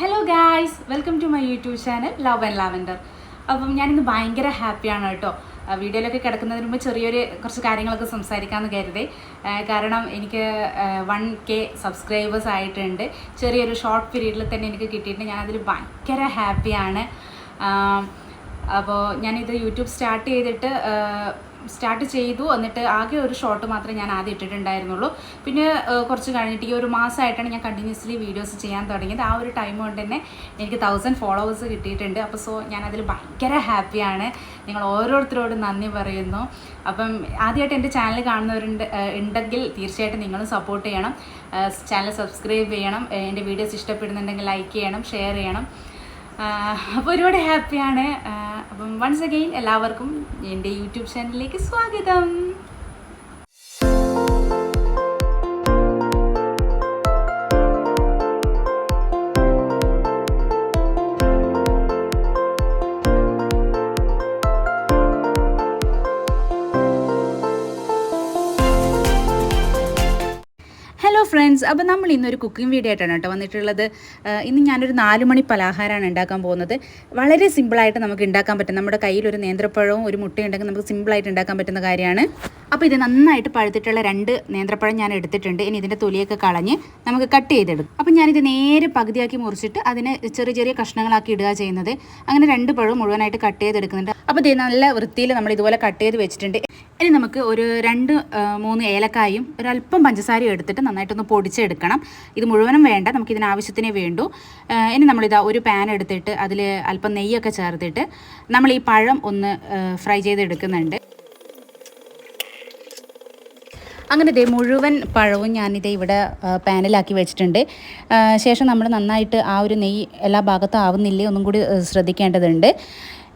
Hello guys welcome to my YouTube channel love and lavender appam ഞാനിന്ന് ഭയങ്കര ഹാപ്പിയാണ് കേട്ടോ. വീഡിയോയിലൊക്കെ കിടക്കുന്നതിന് മുമ്പ് ചെറിയൊരു കുറച്ച് കാര്യങ്ങളൊക്കെ സംസാരിക്കാമെന്ന് കരുതി. കാരണം എനിക്ക് വൺ കെ സബ്സ്ക്രൈബേഴ്സ് ആയിട്ടുണ്ട്. ചെറിയൊരു ഷോർട്ട് പീരീഡിൽ തന്നെ എനിക്ക് കിട്ടിയിട്ടുണ്ട്. ഞാനതിൽ ഭയങ്കര ഹാപ്പിയാണ്. അപ്പോൾ ഞാനിത് യൂട്യൂബ് സ്റ്റാർട്ട് ചെയ്തിട്ട് സ്റ്റാർട്ട് ചെയ്തു. എന്നിട്ട് ആകെ ഒരു ഷോട്ട് മാത്രമേ ഞാൻ ആദ്യം ഇട്ടിട്ടുണ്ടായിരുന്നുള്ളൂ. പിന്നെ കുറച്ച് കഴിഞ്ഞിട്ട് ഈ ഒരു മാസമായിട്ടാണ് ഞാൻ കണ്ടിന്യൂസ്ലി വീഡിയോസ് ചെയ്യാൻ തുടങ്ങിയത്. ആ ഒരു ടൈം കൊണ്ട് തന്നെ എനിക്ക് തൗസൻഡ് ഫോളോവേഴ്സ് കിട്ടിയിട്ടുണ്ട്. അപ്പോൾ സോ ഞാനതിൽ ഭയങ്കര ഹാപ്പിയാണ്. നിങ്ങൾ ഓരോരുത്തരോടും നന്ദി പറയുന്നു. അപ്പം ആദ്യമായിട്ട് എന്റെ ചാനൽ കാണുന്നവരുണ്ട് ഉണ്ടെങ്കിൽ തീർച്ചയായിട്ടും നിങ്ങളും സപ്പോർട്ട് ചെയ്യണം. ചാനൽ സബ്സ്ക്രൈബ് ചെയ്യണം. എന്റെ വീഡിയോസ് ഇഷ്ടപ്പെടുന്നുണ്ടെങ്കിൽ ലൈക്ക് ചെയ്യണം ഷെയർ ചെയ്യണം. അപ്പോൾ ഒരുപാട് ഹാപ്പിയാണ്. അപ്പം വൺസ് അഗെയിൻ എല്ലാവർക്കും എന്റെ യൂട്യൂബ് ചാനലിലേക്ക് സ്വാഗതം. ഫ്രണ്ട്സ് അപ്പോൾ നമ്മൾ ഇന്നൊരു കുക്കിംഗ് വീഡിയോ ആയിട്ടാണ് കേട്ടോ വന്നിട്ടുള്ളത്. ഇന്ന് ഞാനൊരു നാല് മണി പലഹാരമാണ് ഉണ്ടാക്കാൻ പോകുന്നത്. വളരെ സിമ്പിളായിട്ട് നമുക്ക് ഉണ്ടാക്കാൻ പറ്റും. നമ്മുടെ കയ്യിൽ ഒരു നേന്ത്രപ്പഴവും ഒരു മുട്ടയും ഉണ്ടെങ്കിൽ നമുക്ക് സിമ്പിളായിട്ട് ഉണ്ടാക്കാൻ പറ്റുന്ന കാര്യമാണ്. അപ്പോൾ ഇത് നന്നായിട്ട് പഴുത്തിട്ടുള്ള രണ്ട് നേന്ത്രപ്പഴം ഞാൻ എടുത്തിട്ടുണ്ട്. ഇനി ഇതിന്റെ തൊലിയൊക്കെ കളഞ്ഞ് നമുക്ക് കട്ട് ചെയ്തെടുക്കും. അപ്പോൾ ഞാനിത് നേരെ പകുതിയാക്കി മുറിച്ചിട്ട് അതിനെ ചെറിയ ചെറിയ കഷ്ണങ്ങളാക്കി ഇടുക ചെയ്യുന്നത്. അങ്ങനെ രണ്ട് പഴവും മുഴുവനായിട്ട് കട്ട് ചെയ്തെടുക്കുന്നുണ്ട്. അപ്പോൾ ഇത് നല്ല വൃത്തിയിൽ നമ്മൾ ഇതുപോലെ കട്ട് ചെയ്ത് വെച്ചിട്ടുണ്ട്. ഇനി നമുക്ക് ഒരു രണ്ട് മൂന്ന് ഏലക്കായും ഒരല്പം പഞ്ചസാരയും എടുത്തിട്ട് നന്നായിട്ടൊന്ന് പൊടിച്ചെടുക്കണം. ഇത് മുഴുവനും വേണ്ട നമുക്ക് ഇതിനാവശ്യത്തിനേ വേണ്ടു. ഇനി നമ്മളിതാ ഒരു പാൻ എടുത്തിട്ട് അതിൽ അല്പം നെയ്യൊക്കെ ചേർത്തിട്ട് നമ്മൾ ഈ പഴം ഒന്ന് ഫ്രൈ ചെയ്തെടുക്കുന്നുണ്ട്. അങ്ങനെ ദേ മുഴുവൻ പഴവും ഞാനിത് ഇവിടെ പാനിലാക്കി വെച്ചിട്ടുണ്ട്. ശേഷം നമ്മൾ നന്നായിട്ട് ആ ഒരു നെയ്യ് എല്ലാ ഭാഗത്തും ആവുന്നില്ലേ ഒന്നും കൂടി ശ്രദ്ധിക്കേണ്ടതുണ്ട്.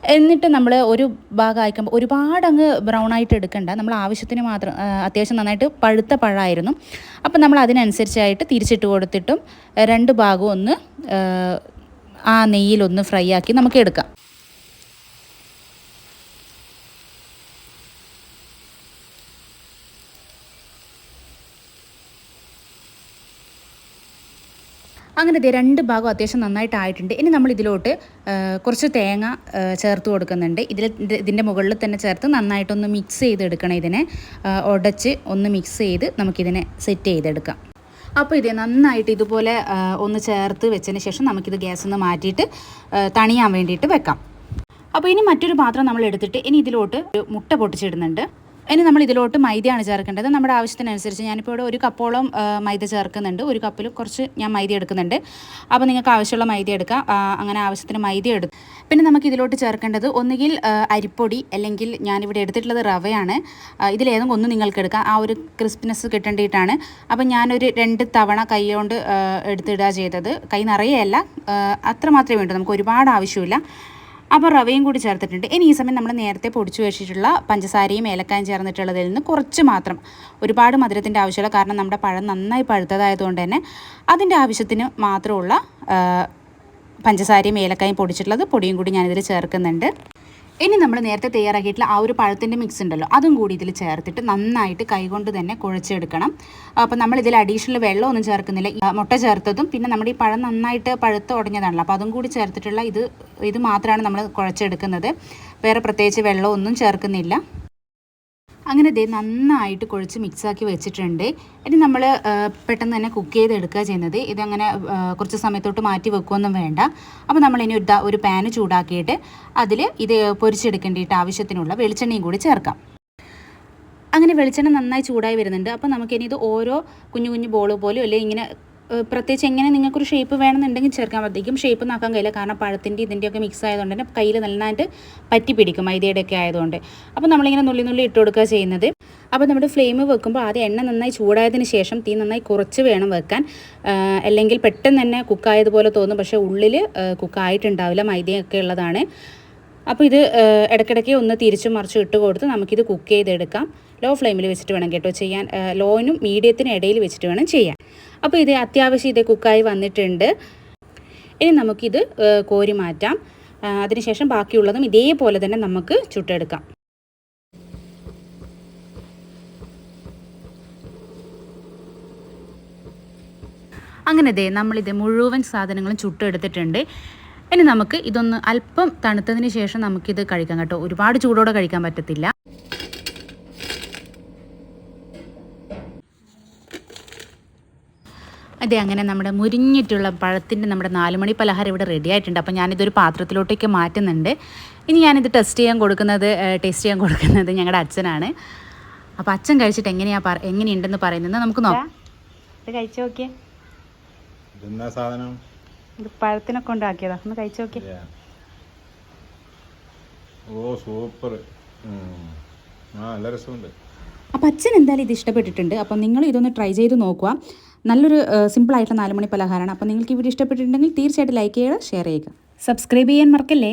എന്നിട്ട് നമ്മൾ ഒരു ഭാഗം അയക്കുമ്പോൾ ഒരുപാട് അങ്ങ് ബ്രൗൺ ആയിട്ട് എടുക്കണ്ട. നമ്മൾ ആവശ്യത്തിന് മാത്രം അത്യാവശ്യം നന്നായിട്ട് പഴുത്ത പഴമായിരുന്നു അപ്പം നമ്മൾ അതിനനുസരിച്ചായിട്ട് തിരിച്ചിട്ട് കൊടുത്തിട്ടും രണ്ട് ഭാഗവും ഒന്ന് ആ നെയ്യിലൊന്ന് ഫ്രൈ ആക്കി നമുക്ക് എടുക്കാം. അങ്ങനെ ദേ രണ്ട് ഭാഗം അത്യാവശ്യം നന്നായിട്ട് ആയിട്ടുണ്ട് ഇനി നമ്മൾ ഇതിലോട്ട് കുറച്ച് തേങ്ങ ചേർത്ത് കൊടുക്കുന്നുണ്ട്. ഇതിൽ ഇതിന്റെ മുകളിൽ തന്നെ ചേർത്ത് നന്നായിട്ടൊന്ന് മിക്സ് ചെയ്തെടുക്കണം ഇതിനെ. ഉടച്ച് ഒന്ന് മിക്സ് ചെയ്ത് നമുക്കിതിനെ സെറ്റ് ചെയ്തെടുക്കാം. അപ്പോൾ ഇത് നന്നായിട്ട് ഇതുപോലെ ഒന്ന് ചേർത്ത് വെച്ചതിന് ശേഷം നമുക്കിത് ഗ്യാസ് ഒന്ന് മാറ്റിയിട്ട് തണിയാൻ വേണ്ടിയിട്ട് വെക്കാം. അപ്പോൾ ഇനി മറ്റൊരു പാത്രം നമ്മൾ എടുത്തിട്ട് ഇനി ഇതിലോട്ട് മുട്ട പൊട്ടിച്ചിടുന്നുണ്ട്. ഇനി നമ്മൾ ഇതിലോട്ട് മൈദയാണ് ചേർക്കേണ്ടത്. നമ്മുടെ ആവശ്യത്തിനനുസരിച്ച് ഞാനിപ്പോൾ ഇവിടെ ഒരു കപ്പോളം മൈദ ചേർക്കുന്നുണ്ട്. ഒരു കപ്പിൽ കുറച്ച് ഞാൻ മൈദ എടുക്കുന്നുണ്ട്. അപ്പോൾ നിങ്ങൾക്ക് ആവശ്യമുള്ള മൈദ എടുക്കാം. അങ്ങനെ ആവശ്യത്തിന് മൈദ എടുക്കും പിന്നെ നമുക്ക് ഇതിലോട്ട് ചേർക്കേണ്ടത് ഒന്നുകിൽ അരിപ്പൊടി അല്ലെങ്കിൽ ഞാനിവിടെ എടുത്തിട്ടുള്ളത് റവയാണ്. ഇതിലേതും ഒന്ന് നിങ്ങൾക്ക് എടുക്കാം. ആ ഒരു ക്രിസ്പിനെസ് കിട്ടേണ്ടിയിട്ടാണ്. അപ്പോൾ ഞാനൊരു രണ്ട് തവണ കൈ കൊണ്ട് എടുത്തിടുക ചെയ്തത്. കൈ നിറയെയല്ല ആ, അത്ര മാത്രമേ വേണ്ടൂ. നമുക്ക് ഒരുപാട് ആവശ്യമില്ല. അപ്പോൾ റവയും കൂടി ചേർത്തിട്ടുണ്ട്. ഇനി ഈ സമയം നമ്മൾ നേരത്തെ പൊടിച്ചു വെച്ചിട്ടുള്ള പഞ്ചസാരയും ഏലക്കായും ചേർന്നിട്ടുള്ളതിൽ നിന്ന് കുറച്ച് മാത്രം ഒരുപാട് മധുരത്തിന്റെ ആവശ്യമില്ല കാരണം നമ്മുടെ പഴം നന്നായി പഴുത്തതായതുകൊണ്ട് തന്നെ അതിന്റെ ആവശ്യത്തിന് മാത്രമുള്ള പഞ്ചസാരയും ഏലക്കായും പൊടിച്ചിട്ടുള്ളത് പൊടിയും കൂടി ഞാനിതിൽ ചേർക്കുന്നുണ്ട്. ഇനി നമ്മൾ നേരത്തെ തയ്യാറാക്കിയിട്ടുള്ള ആ ഒരു പഴത്തിന്റെ മിക്സ് ഉണ്ടല്ലോ അതും കൂടി ഇതിൽ ചേർത്തിട്ട് നന്നായിട്ട് കൈകൊണ്ട് തന്നെ കുഴച്ചെടുക്കണം. അപ്പോൾ നമ്മൾ ഇതിൽ അഡീഷണൽ വെള്ളമൊന്നും ചേർക്കുന്നില്ല. മുട്ട ചേർത്തതും പിന്നെ നമ്മുടെ ഈ പഴം നന്നായിട്ട് പഴുത്ത് ഉടഞ്ഞതാണല്ലോ. അപ്പോൾ അതും കൂടി ചേർത്തിട്ടുള്ള ഇത് ഇത് മാത്രമാണ് നമ്മൾ കുഴച്ചെടുക്കുന്നത്. വേറെ പ്രത്യേകിച്ച് വെള്ളമൊന്നും ചേർക്കുന്നില്ല. അങ്ങനെ ദേ നന്നായിട്ട് കുഴച്ച് മിക്സാക്കി വെച്ചിട്ടുണ്ട്. ഇനി നമ്മൾ പെട്ടെന്ന് തന്നെ കുക്ക് ചെയ്തെടുക്കുക ചെയ്യുന്നത്. ഇതങ്ങനെ കുറച്ച് സമയത്തോട്ട് മാറ്റി വെക്കുകയൊന്നും വേണ്ട. അപ്പോൾ നമ്മളിനി ഒരു ഒരു പാന് ചൂടാക്കിയിട്ട് അതിൽ ഇത് പൊരിച്ചെടുക്കേണ്ടിയിട്ട് ആവശ്യത്തിനുള്ള വെളിച്ചെണ്ണയും കൂടി ചേർക്കാം. അങ്ങനെ വെളിച്ചെണ്ണ നന്നായി ചൂടായി വരുന്നുണ്ട്. അപ്പോൾ നമുക്കിനി ഇത് ഓരോ കുഞ്ഞു കുഞ്ഞു ബോൾ പോലെയോ അല്ലെങ്കിൽ ഇങ്ങനെ പ്രത്യേകിച്ച് എങ്ങനെ നിങ്ങൾക്കൊരു ഷേപ്പ് വേണമെന്നുണ്ടെങ്കിൽ ചേർക്കാൻ പറ്റിക്കും. ഷേപ്പ് നോക്കാൻ കഴിയില്ല. കാരണം പഴത്തിന്റെ ഇതിന്റെയൊക്കെ മിക്സ് ആയതുകൊണ്ട് തന്നെ കയ്യിൽ നന്നായിട്ട് പറ്റി പിടിക്കും മൈദയുടെ ഒക്കെ ആയതുകൊണ്ട്. അപ്പോൾ നമ്മളിങ്ങനെ നുള്ളി നുള്ളി ഇട്ട് കൊടുക്കുക ചെയ്യുന്നത്. അപ്പോൾ നമ്മുടെ ഫ്ലെയിം വെക്കുമ്പോൾ ആദ്യം എണ്ണ നന്നായി ചൂടായതിന് ശേഷം തീ നന്നായി കുറച്ച് വേണം വെക്കാൻ. അല്ലെങ്കിൽ പെട്ടെന്ന് തന്നെ കുക്കായതുപോലെ തോന്നും. പക്ഷേ ഉള്ളിൽ കുക്കായിട്ടുണ്ടാവില്ല മൈദയൊക്കെ ഉള്ളതാണ്. അപ്പോൾ ഇത് ഇടയ്ക്കിടയ്ക്ക് ഒന്ന് തിരിച്ചു മറിച്ചു ഇട്ട് കൊടുത്ത് നമുക്കിത് കുക്ക് ചെയ്തെടുക്കാം. ലോ ഫ്ലെയിമിൽ വെച്ചിട്ട് വേണം കേട്ടോ ചെയ്യാൻ. ലോയിനും മീഡിയത്തിനും ഇടയിൽ വെച്ചിട്ട് വേണം ചെയ്യാൻ. അപ്പോൾ ഇത് അത്യാവശ്യം ഇത് കുക്കായി വന്നിട്ടുണ്ട്. ഇനി നമുക്കിത് കോരി മാറ്റാം. അതിനുശേഷം ബാക്കിയുള്ളതും ഇതേപോലെ തന്നെ നമുക്ക് ചുട്ടെടുക്കാം. അങ്ങനെ ദേ നമ്മളിത് മുഴുവൻ സാധനങ്ങളും ചുട്ടെടുത്തിട്ടുണ്ട്. ഇനി നമുക്ക് ഇതൊന്ന് അല്പം തണുത്തതിന് ശേഷം നമുക്കിത് കഴിക്കാം കേട്ടോ. ഒരുപാട് ചൂടോടെ കഴിക്കാൻ പറ്റത്തില്ല. അതെ അങ്ങനെ നമ്മുടെ മുരിഞ്ഞിട്ടുള്ള പഴത്തിന്റെ നമ്മുടെ നാലുമണി പലഹാരം ഇവിടെ റെഡി ആയിട്ടുണ്ട്. അപ്പോൾ ഞാനിതൊരു പാത്രത്തിലോട്ടേക്ക് മാറ്റുന്നുണ്ട്. ഇനി ഞാനിത് ടെസ്റ്റ് ചെയ്യാൻ കൊടുക്കുന്നത് ടേസ്റ്റ് ചെയ്യാൻ കൊടുക്കുന്നത് ഞങ്ങളുടെ അച്ഛനാണ്. അപ്പോൾ അച്ഛൻ കഴിച്ചിട്ട് എങ്ങനെയാണ് പറ എങ്ങനെയുണ്ടെന്ന് പറയുന്നത് നമുക്ക് നോക്കാം. ഇത് കഴിച്ചു നോക്കിയേ. സാധനം? ഇത് പഴത്തിനൊക്കെ ഉണ്ടാക്കിയതാ. ഒന്ന് കഴിച്ചു നോക്കിയേ. ഓ സൂപ്പർ. ആ നല്ല രസമുണ്ട്. അപ്പോൾ അച്ഛൻ എന്തായാലും ഇത് ഇഷ്ടപ്പെട്ടിട്ടുണ്ട്. അപ്പോൾ നിങ്ങൾ ഇതൊന്ന് ട്രൈ ചെയ്ത് നോക്കുക. നല്ലൊരു സിമ്പിളായിട്ടുള്ള നാലുമണി പലഹാരമാണ്. അപ്പോൾ നിങ്ങൾക്ക് ഈ വീഡിയോ ഇഷ്ടപ്പെട്ടിട്ടുണ്ടെങ്കിൽ തീർച്ചയായിട്ടും ലൈക്ക് ചെയ്യുക ഷെയർ ചെയ്യുക. സബ്സ്ക്രൈബ് ചെയ്യാൻ മറക്കല്ലേ?